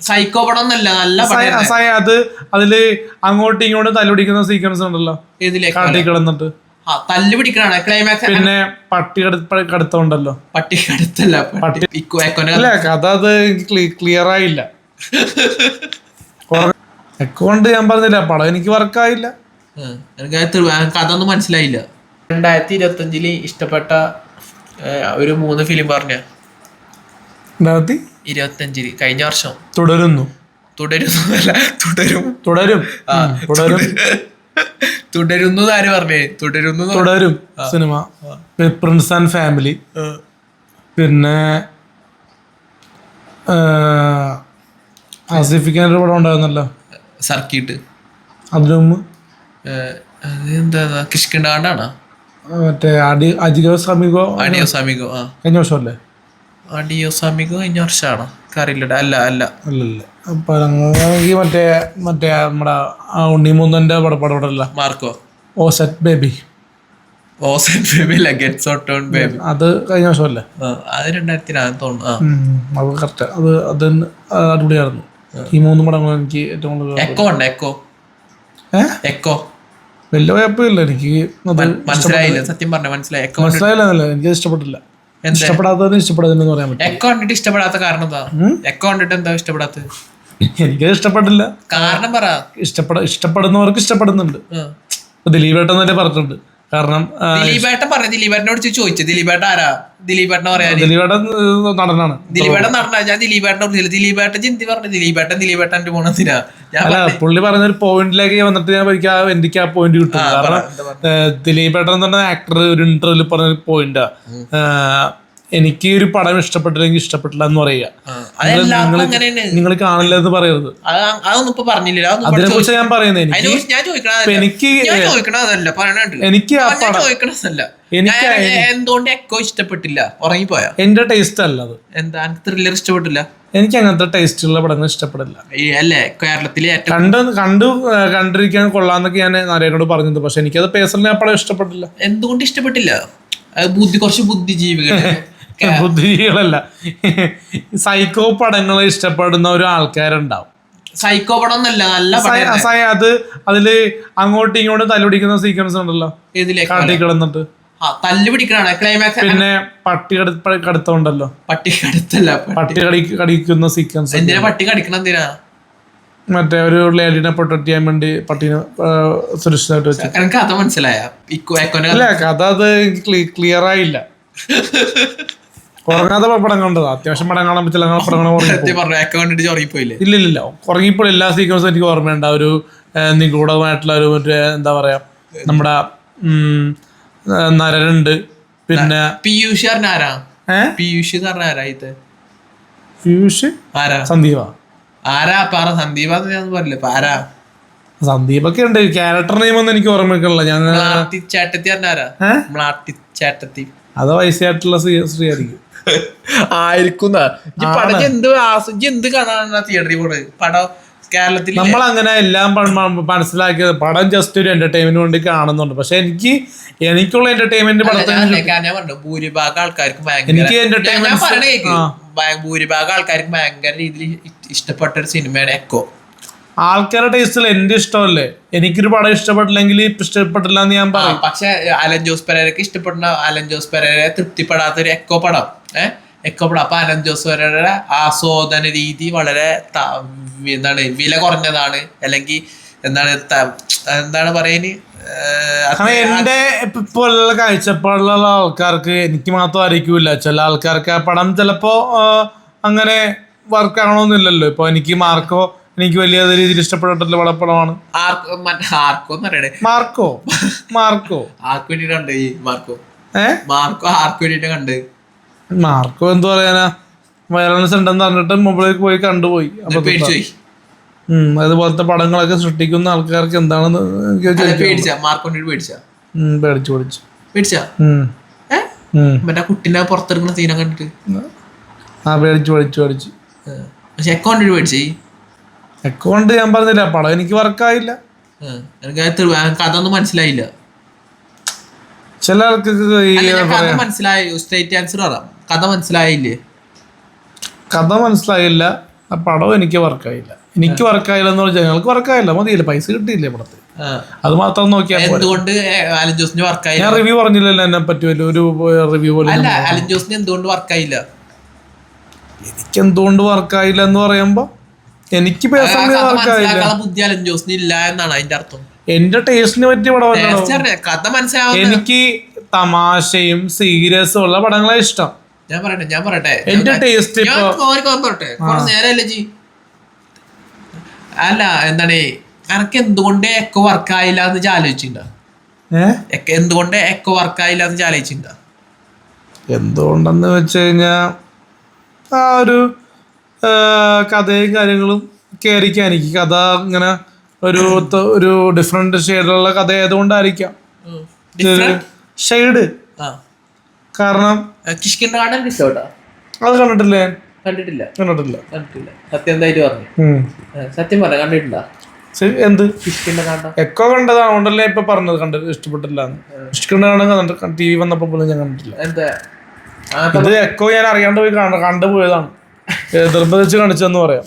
Psycho പടം ഒന്നല്ല നല്ല അത് അതിൽ അങ്ങോട്ടും ഇങ്ങോട്ടും തല്ലുപിടിക്കുന്ന സീക്വൻസ് ഉണ്ടല്ലോ. കാട്ടി കിടന്നിട്ട്. തല്ല് പിടിക്കണാണ് ക്ലൈമാക്സ് പിന്നെ പട്ടി കട- കടുത്തോണ്ടല്ലോ പട്ടി കടുത്തല്ല പട്ടി അല്ല കഥ. അത് ക്ലിയർ ആയില്ല. അക്കൗണ്ട് ഞാൻ പറഞ്ഞില്ല പടം എനിക്ക് വർക്കായില്ല. എനിക്ക് കഥ ഒന്നും മനസ്സിലായില്ല. രണ്ടായിരത്തി ഇരുപത്തി അഞ്ചിൽ ഇഷ്ടപ്പെട്ട ഒരു മൂന്ന് ഫിലിം പറഞ്ഞു? രണ്ടായിരത്തി ഇരുപത്തി അഞ്ചിൽ കഴിഞ്ഞ വർഷം. തുടരുന്നു. തുടരുന്നു അല്ല തുടരും. തുടരും. തുടരും. തുടരുന്നു ആര് പറഞ്ഞേ? തുടരുന്നു തുടരും സിനിമ. Prince and family. പിന്നെ ആസിഫിക്കാൻ ഒരു പടം ഉണ്ടായിരുന്നല്ലോ. സർക്കിട്ട്. അതിനു മുമ്പ് എന്താ കിഷ്കിണ്ടാണ്ടാണോ മറ്റേ അടി അജിഗോ സമീഗോ അണിയോ സാമിഗോ കഴിഞ്ഞ വർഷമല്ലേ? അഡിയോ സാമിഗോ കഴിഞ്ഞ വർഷമാണോ അറിയില്ലടാ അല്ല അല്ല. അല്ലല്ലേ. അപ്പൊ ഞങ്ങൾക്ക് മറ്റേ മറ്റേ നമ്മുടെ ഉണ്ണിമൂന്നന്റെ പടപ്പടമല്ല മാർക്കോ? ഓ സെറ്റ് ബേബി. ഓസൻ ബേബി അല്ല ഗെറ്റ്സ് ഔട്ട് ഓൺ ബേബി. അത് കഴിഞ്ഞ വർഷമല്ലേ? അത് തോന്നുന്നു. അത് കറക്റ്റ് അത് അത് അടിപൊളിയായിരുന്നു. ഈ മൂന്ന് പടങ്ങൾ എനിക്ക് ഏറ്റവും കൂടുതൽ എക്കോ ഉണ്ട്? എക്കോ എക്കോ വലിയ കുഴപ്പമില്ല. എനിക്ക് മനസ്സിലായില്ല. സത്യം പറഞ്ഞ മനസ്സിലായി. മനസ്സിലായില്ല എനിക്ക് ഇഷ്ടപ്പെട്ടില്ല. ഇഷ്ടപ്പെടാത്തതിന് ഇഷ്ടപ്പെടുന്നതെന്ന് പറയാൻ പറ്റും എക്കോ കണ്ടിട്ട് ഇഷ്ടപ്പെടാത്ത കാരണം എന്താ? എക്കോ കണ്ടിട്ട് എന്താ ഇഷ്ടപ്പെടാത്തത്? എനിക്കത് ഇഷ്ടപ്പെട്ടില്ല. കാരണം പറ. ഇഷ്ടപ്പെട ഇഷ്ടപ്പെടുന്നവർക്ക് ഇഷ്ടപ്പെടുന്നുണ്ട്. ദിലീപ് ഏട്ടൻ തന്നെ പറഞ്ഞിട്ടുണ്ട്. കാരണം ദിലീപേട്ടൻ പറഞ്ഞു ദിലീപേട്ടനോട് ചോദിച്ചു. ദിലീപേട്ട ആരാ? ദിലീപേട്ടനെ പറയാ ദിലീപേട്ടൻ നടനാണ്. ദിലീപേട്ടൻ നടന്ന ഞാൻ ദിലീപേട്ടനെ കുറിച്ചില്ല ദിലീപേട്ടൻ ചിന്തി പറഞ്ഞു ദിലീപേട്ടൻ ദിലീപേട്ടന്റെ പോണെന്തിനാ ഞാൻ അല്ല പുള്ളി പറഞ്ഞ ഒരു പോയിന്റിലേക്ക് വന്നിട്ട് ഞാൻ എനിക്ക് ആ എനിക്ക് ആ പോയിന്റ് കിട്ടും കാരണം ദിലീപേട്ടൻ എന്ന് പറഞ്ഞ ആക്ടർ ഒരു ഇന്റർവ്യൂൽ പറഞ്ഞ പോയിന്റാ എനിക്ക് ഒരു പടം ഇഷ്ടപ്പെട്ടില്ലെങ്കിൽ ഇഷ്ടപ്പെട്ടില്ല എന്ന് പറയുക. അതെല്ലാവർക്കും നിങ്ങൾ കാണില്ല എന്ന് പറയരുത്. അതിനെ കുറിച്ച് ഞാൻ പറയുന്നത് എനിക്ക് എനിക്ക് എനിക്ക് ആ എനിക്ക് എന്തുകൊണ്ട് എക്കോ ഇഷ്ടപ്പെട്ടില്ല? ഉറങ്ങിപ്പോയാ? എന്റെ ടേസ്റ്റ് അല്ല അത് എന്താ ത്രില്ലർ ഇഷ്ടപ്പെട്ടില്ല? എനിക്ക് അങ്ങനത്തെ ടേസ്റ്റുള്ള പടങ്ങൾ ഇഷ്ടപ്പെടില്ല. അല്ലേ കേരളത്തിലെ കണ്ട് കണ്ടിരിക്കാൻ കൊള്ളാന്നൊക്കെ ഞാൻ നരേനോട് പറഞ്ഞത്. പക്ഷെ എനിക്കത് പേഴ്സണലി ആ പടം ഇഷ്ടപ്പെട്ടില്ല. എന്തുകൊണ്ട് ഇഷ്ടപ്പെട്ടില്ല? ബുദ്ധി കുറച്ച് ബുദ്ധിജീവികൾ ബുദ്ധിജീവികളല്ല. സൈക്കോ പടങ്ങൾ ഇഷ്ടപ്പെടുന്ന ഒരു ആൾക്കാരുണ്ടാവും സൈക്കോ പടം ഒന്നല്ല നല്ല അത് അതിൽ അങ്ങോട്ടും ഇങ്ങോട്ടും തല്ലുപിടിക്കുന്ന സീക്വൻസ് ഉണ്ടല്ലോ. കാട്ടി കിടന്നിട്ട്. ക്ലൈമാക്സ് പിന്നെ പട്ടി കട കടുത്തോണ്ടല്ലോ പട്ടി കടുത്തല്ല പട്ടി. കടി കടിക്കുന്ന സീക്വൻസ് എന്തിനാ പട്ടി കടിക്കണം എന്തിനാ? മറ്റേ ഒരു ലേഡിനെ പ്രൊട്ടക്ട് ചെയ്യാൻ വേണ്ടി പട്ടീനെ സുരക്ഷിതമായിട്ട് വെച്ചു. കഥ മനസ്സിലായ? കഥ? അത് ക്ലിയർ ആയില്ല. ഉറങ്ങാത്ത പടം കണ്ടത്. അത്യാവശ്യം പടം കാണാൻ പറ്റില്ല പടങ്ങൾ ഇല്ല ഇല്ല ഉറങ്ങിപ്പോൾ എല്ലാ സീക്വൻസും എനിക്ക് ഓർമ്മയുണ്ട്. ആ ഒരു നിഗൂഢമായിട്ടുള്ള ഒരു മറ്റേ എന്താ പറയാ നമ്മുടെ നരനുണ്ട്. പിന്നെ പീയൂഷ് ആരാ? പീയൂഷ് ആരാ ഇത്? ഫ്യൂഷ് ആരാ? സന്ദീപ. ആരാ? പറ സന്ദീപ പറയില്ല ആരാ? സന്ദീപൊക്കെ ഉണ്ട്. ക്യാരക്ടർ നെയിം ഒന്നും എനിക്ക് ഓർമ്മയ്ക്കുള്ള മ്ലാട്ടി ചേട്ടത്തി ആരാ? ചേട്ടത്തി. അത് വയസ്സായിട്ടുള്ള ശ്രീ ശ്രീ ആയിരിക്കും. ആയിരിക്കുന്ന. പടം എന്ത് എന്ത് കാണാനാണ് തിയേറ്ററിൽ പോണ്? പടം കേരളത്തിൽ നമ്മൾ അങ്ങനെ എല്ലാം മനസ്സിലാക്കിയത് പടം ജസ്റ്റ് ഒരു എന്റർടൈൻമെന്റ് വേണ്ടി കാണുന്നുണ്ട്. പക്ഷെ എനിക്ക് എനിക്കുള്ള എന്റർടൈൻമെന്റ് ഭൂരിഭാഗം ആൾക്കാർക്ക് എനിക്ക് എന്റർടൈൻമെന്റ് ഭൂരിഭാഗം ആൾക്കാർക്ക് ഭയങ്കര രീതിയിൽ ഇഷ്ടപ്പെട്ട ഒരു സിനിമയാണ് എക്കോ ആൾക്കാരുടെ ടേസ്റ്റിൽ എന്റെ ഇഷ്ടമല്ലേ? എനിക്കൊരു പടം ഇഷ്ടപ്പെട്ടില്ലെങ്കിൽ ഇഷ്ടപ്പെട്ടില്ല എന്ന് ഞാൻ പറയും. പക്ഷെ അലൻ ജോസ് പെരേരക്ക് ഇഷ്ടപ്പെടുന്ന അലൻ ജോസ് പെരേരെ തൃപ്തിപ്പെടാത്ത ഒരു എക്കോ പടം. ഏഹ് എക്കോ പടം അപ്പൊ അനന്ത് ജോസ് ആസ്വാദന രീതി വളരെ എന്താണ് വില കുറഞ്ഞതാണ്. അല്ലെങ്കിൽ എന്താണ് എന്താണ് പറയുന്നത് എന്റെ ഇപ്പൊ ഉള്ള കാഴ്ചപ്പാടിലുള്ള ആൾക്കാർക്ക് എനിക്ക് മാത്രം ആയിരിക്കില്ല ചില ആൾക്കാർക്ക് ആ പടം ചിലപ്പോ അങ്ങനെ വർക്ക് ആകണമെന്നില്ലല്ലോ ഇപ്പൊ എനിക്ക് മാർക്കോ എനിക്ക് വലിയ രീതിയിൽ ഇഷ്ടപ്പെട്ടിട്ടുള്ള പടപ്പടമാണ് ആർക്കോ എന്ന് പറയണേ? Marco Marco. ആർക്ക് വേണ്ടിട്ട് കണ്ട് ഈ മാർക്കോ? ഏഹ് മാർക്കോ ആർക്ക് വേണ്ടിട്ട് കണ്ട് മാർക്കോ എന്ത് പറയാനാ? വയലൻസ് ഉണ്ടെന്ന് പറഞ്ഞിട്ട് മുമ്പിലേക്ക് പോയി കണ്ടുപോയി. അപ്പൊ അതുപോലത്തെ പടങ്ങളൊക്കെ സൃഷ്ടിക്കുന്ന ആൾക്കാർക്ക് എന്താണെന്ന്. പേടിച്ച? പേടിച്ച? മറ്റേ കുട്ടീനെ പുറത്തെടുക്കുന്ന സീനെ കണ്ടിട്ട്? ആ പേടിച്ചു പേടിച്ചു പേടിച്ചു. ഏഹ്. പക്ഷെ എക്കോ പേടിച്ചേ? അക്കൗണ്ട് ഞാൻ പറഞ്ഞില്ല പടം എനിക്ക് വർക്കായില്ല. എനിക്ക് കഥ ഒന്നും മനസ്സിലായില്ല. ചില കഥ മനസ്സിലായി സ്റ്റേറ്റ് ആൻസർ പറയാം കഥ മനസ്സിലായില്ലേ? കഥ മനസ്സിലായില്ല. ആ പടം എനിക്ക് വർക്കായില്ല എനിക്ക് വർക്കായില്ല എന്ന് പറഞ്ഞാൽ ഞങ്ങൾക്ക് വർക്കായില്ല മതിയില്ല? പൈസ കിട്ടിയില്ലേ പടത്തിൽ അത് മാത്രം നോക്കിയാൽ. എന്തുകൊണ്ട് അലൻ ജോസിന് വർക്കായില്ല ഞാൻ റിവ്യൂ പറഞ്ഞില്ലല്ലോ എന്നെ പറ്റുമല്ലോ ഒരു റിവ്യൂ പോലെ അല്ല അലൻ ജോസിന് എന്തുകൊണ്ട് വർക്കായില്ല എനിക്ക് എന്തുകൊണ്ട് വർക്കായില്ല എന്ന് പറയുമ്പോ എനിക്ക് പേഴ്സണലി കഥ വർക്കായില്ല മനസ്സിലാക്കാനുള്ള ബുദ്ധി അലൻ ജോസിന് ഇല്ല എന്നാണ് അതിന്റെ അർത്ഥം. എന്റെ ടേസ്റ്റിന് പറ്റിയ പടം കഥ മനസ്സിലാവും എനിക്ക് തമാശയും സീരിയസും ഉള്ള പടങ്ങളെ ഇഷ്ടം. ഞാൻ പറയട്ടെ ഞാൻ പറയട്ടെ. എന്റെ ടേസ്റ്റ് പറയട്ടെ. കുറെ ജി? അല്ല എന്താണ്? എനക്ക് എന്തുകൊണ്ട് എക്കോ വർക്ക് ആയില്ല എന്ന് ആലോചിച്ചിട്ടുണ്ടോ? എന്തുകൊണ്ട് എക്കോ വർക്ക് ആയില്ല എന്ന് ആലോചിച്ചിട്ടുണ്ടോ? എന്തുകൊണ്ടെന്ന് വെച്ച് കഴിഞ്ഞാ ആ ഒരു കഥയും കാര്യങ്ങളും കയറിക്കാൻ എനിക്ക് കഥ ഇങ്ങനെ ഒരു ഒരു ഡിഫറെന്റ് ഷെയ്ഡിലുള്ള കഥ ആയതുകൊണ്ടായിരിക്കാം. ഷെയ്ഡ് കാരണം കിഷ്കിന്റെ കാണാൻ ഇഷ്ടോട്ടാ അത് കണ്ടിട്ടില്ലേ? കണ്ടിട്ടില്ല. കണ്ടിട്ടില്ല. കണ്ടിട്ടില്ല. സത്യം എന്തായിട്ട് പറഞ്ഞു? സത്യം പറഞ്ഞ കണ്ടിട്ടുണ്ടോ? ശരി, എന്ത്? എക്കോ കണ്ടതാണ് ഉണ്ടല്ലേ ഇപ്പൊ പറഞ്ഞത് കണ്ട് ഇഷ്ടപ്പെട്ടില്ല ഇഷ്ടപ്പെട്ട് കാണാൻ ടി വി വന്നപ്പോ പോലും ഞാൻ കണ്ടിട്ടില്ല. ഇത് എക്കോ ഞാൻ അറിയാണ്ട് പോയി കണ്ട- കണ്ടുപോയതാണ്. നിർബന്ധിച്ച് കാണിച്ചെന്ന് പറയാം.